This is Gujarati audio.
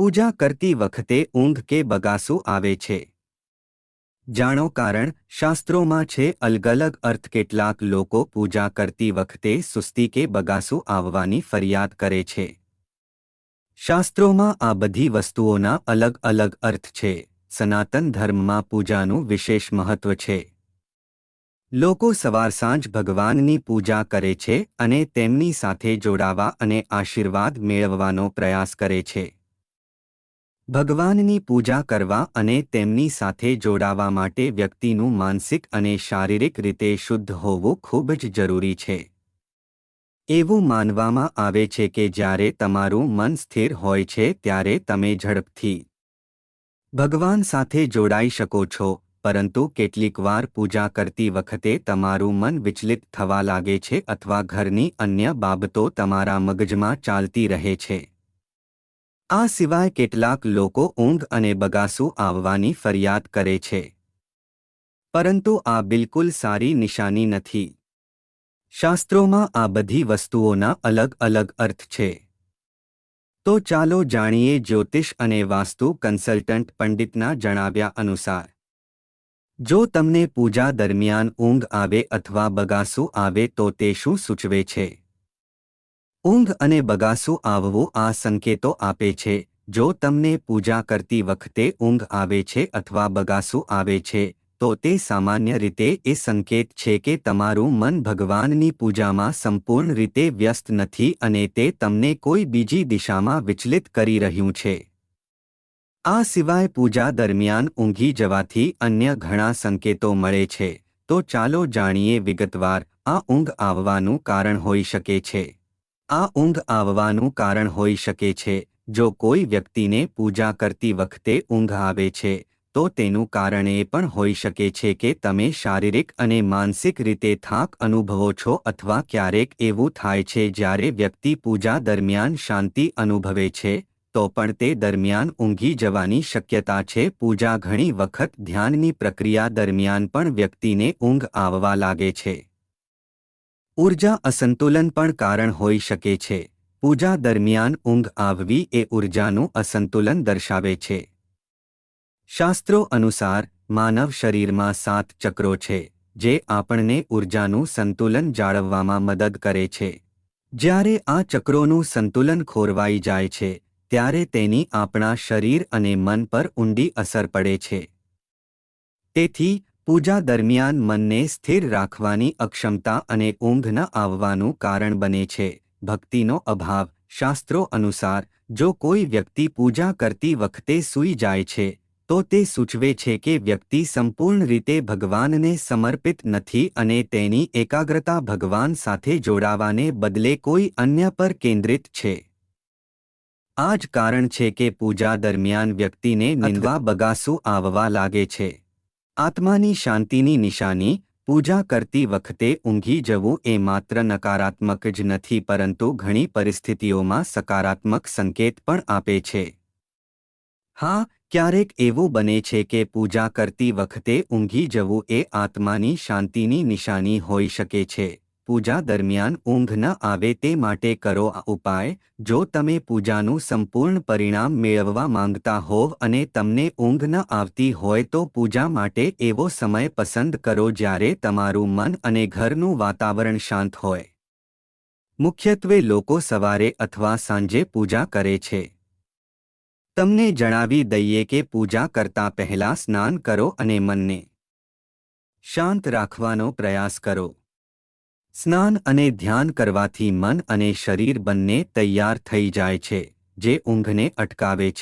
પૂજા કરતી વખતે ઊંઘ કે બગાસું આવે છે. જાણો કારણ, શાસ્ત્રોમાં છે અલગ અલગ અર્થ કેટલાક લોકો પૂજા કરતી વખતે સુસ્તી કે બગાસું આવવાની ફરિયાદ કરે છે. શાસ્ત્રોમાં આ બધી વસ્તુઓના અલગ અલગ અર્થ છે. સનાતન ધર્મમાં પૂજાનું વિશેષ મહત્વ છે. લોકો સવાર સાંજ ભગવાનની પૂજા કરે છે અને તેમની સાથે જોડાવા અને આશીર્વાદ મેળવવાનો પ્રયાસ કરે છે. ભગવાનની પૂજા કરવા અને તેમની સાથે જોડાવા માટે વ્યક્તિનું માનસિક અને શારીરિક રીતે શુદ્ધ હોવું ખૂબ જ જરૂરી છે. એવું માનવામાં આવે છે કે જ્યારે તમારું મન સ્થિર હોય છે ત્યારે તમે ઝડપથી ભગવાન સાથે જોડાઈ શકો છો, પરંતુ કેટલીકવાર પૂજા કરતી વખતે તમારું મન વિચલિત થવા લાગે છે અથવા ઘરની અન્ય બાબતો તમારા મગજમાં ચાલતી રહે છે. આ સિવાય કેટલાક લોકો ઊંઘ અને બગાસું આવવાની ફરિયાદ કરે છે. પરંતુ આ બિલકુલ સારી નિશાની નથી. શાસ્ત્રોમાં આ બધી વસ્તુઓના અલગ અલગ અર્થ છે. તો ચાલો જાણીએ જ્યોતિષ અને વાસ્તુ કન્સલ્ટન્ટ પંડિતના જણાવ્યા અનુસાર. જો તમને પૂજા દરમિયાન ઊંઘ આવે અથવા બગાસું આવે તો તે શું સૂચવે છે? ઊંઘ અને બગાસું આવવું આ સંકેતો આપે છે. જો તમને પૂજા કરતી વખતે ઊંઘ આવે છે અથવા બગાસું આવે છે, તો તે સામાન્ય રીતે એ સંકેત છે કે તમારું મન ભગવાનની પૂજામાં સંપૂર્ણ રીતે વ્યસ્ત નથી અને તે તમને કોઈ બીજી દિશામાં વિચલિત કરી રહ્યું છે. આ સિવાય પૂજા દરમિયાન ઊંઘી જવાથી અન્ય ઘણા સંકેતો મળે છે. તો ચાલો જાણીએ વિગતવાર, આ ઊંઘ આવવાનું કારણ હોઈ શકે છે. આ ઊંઘ આવવાનું કારણ હોઈ શકે છે. જો કોઈ વ્યક્તિને પૂજા કરતી વખતે ઊંઘ આવે છે, તો તેનું કારણ એ પણ હોઈ શકે છે કે તમે શારીરિક અને માનસિક રીતે થાક અનુભવો છો અથવા ક્યારેક એવું થાય છે જ્યારે વ્યક્તિ પૂજા દરમિયાન શાંતિ અનુભવે છે, તો પણ તે દરમિયાન ઊંઘી જવાની શક્યતા છે. પૂજા ઘણી વખત ધ્યાનની પ્રક્રિયા દરમિયાન પણ વ્યક્તિને ઊંઘ આવવા લાગે છે. ઊર્જા અસંતુલન પણ કારણ હોઈ શકે છે. પૂજા દરમિયાન ઊંઘ આવવી એ ઉર્જાનું અસંતુલન દર્શાવે છે. શાસ્ત્રો અનુસાર, માનવ શરીરમાં સાત ચક્રો છે, જે આપણને ઉર્જાનું સંતુલન જાળવવામાં મદદ કરે છે. જ્યારે આ ચક્રોનું સંતુલન ખોરવાઈ જાય છે, ત્યારે તેની આપણા શરીર અને મન પર ઊંડી અસર પડે છે. તેથી પૂજા દરમિયાન મનને સ્થિર રાખવાની અક્ષમતા અને ઊંઘ ન આવવાનું કારણ બને છે. ભક્તિનો અભાવ, શાસ્ત્રો અનુસાર, જો કોઈ વ્યક્તિ પૂજા કરતી વખતે સૂઈ જાય છે, તો તે સૂચવે છે કે વ્યક્તિ સંપૂર્ણ રીતે ભગવાનને સમર્પિત નથી અને તેની એકાગ્રતા ભગવાન સાથે જોડાવાને બદલે કોઈ અન્ય પર કેન્દ્રિત છે. આ જ કારણ છે કે પૂજા દરમિયાન વ્યક્તિને નિંદવા બગાસું આવવા લાગે છે. આત્માની શાંતિની નિશાની, પૂજા કરતી વખતે ઊંઘી જવું એ માત્ર નકારાત્મક જ નથી પરંતુ ઘણી પરિસ્થિતિઓમાં સકારાત્મક સંકેત પણ આપે છે. હા, ક્યારેક એવું બને છે કે પૂજા કરતી વખતે ઊંઘી જવું એ આત્માની શાંતિની નિશાની હોઈ શકે છે. પૂજા દરમિયાન ઊંઘ ન આવે તે માટે કરો આ ઉપાય. જો તમે પૂજાનું સંપૂર્ણ પરિણામ મેળવવા માંગતા હોવ અને તમને ઊંઘ ન આવતી હોય તો પૂજા માટે એવો સમય પસંદ કરો જ્યારે તમારું મન અને ઘરનું વાતાવરણ શાંત હોય. મુખ્યત્વે લોકો સવારે અથવા સાંજે પૂજા કરે છે. તમને જણાવી દઈએ કે પૂજા કરતા પહેલા સ્નાન કરો અને મનને શાંત રાખવાનો પ્રયાસ કરો. સ્નાન અને ધ્યાન કરવાથી મન અને શરીર બંને તૈયાર થઈ જાય છે, જે ઊંઘને અટકાવે છે.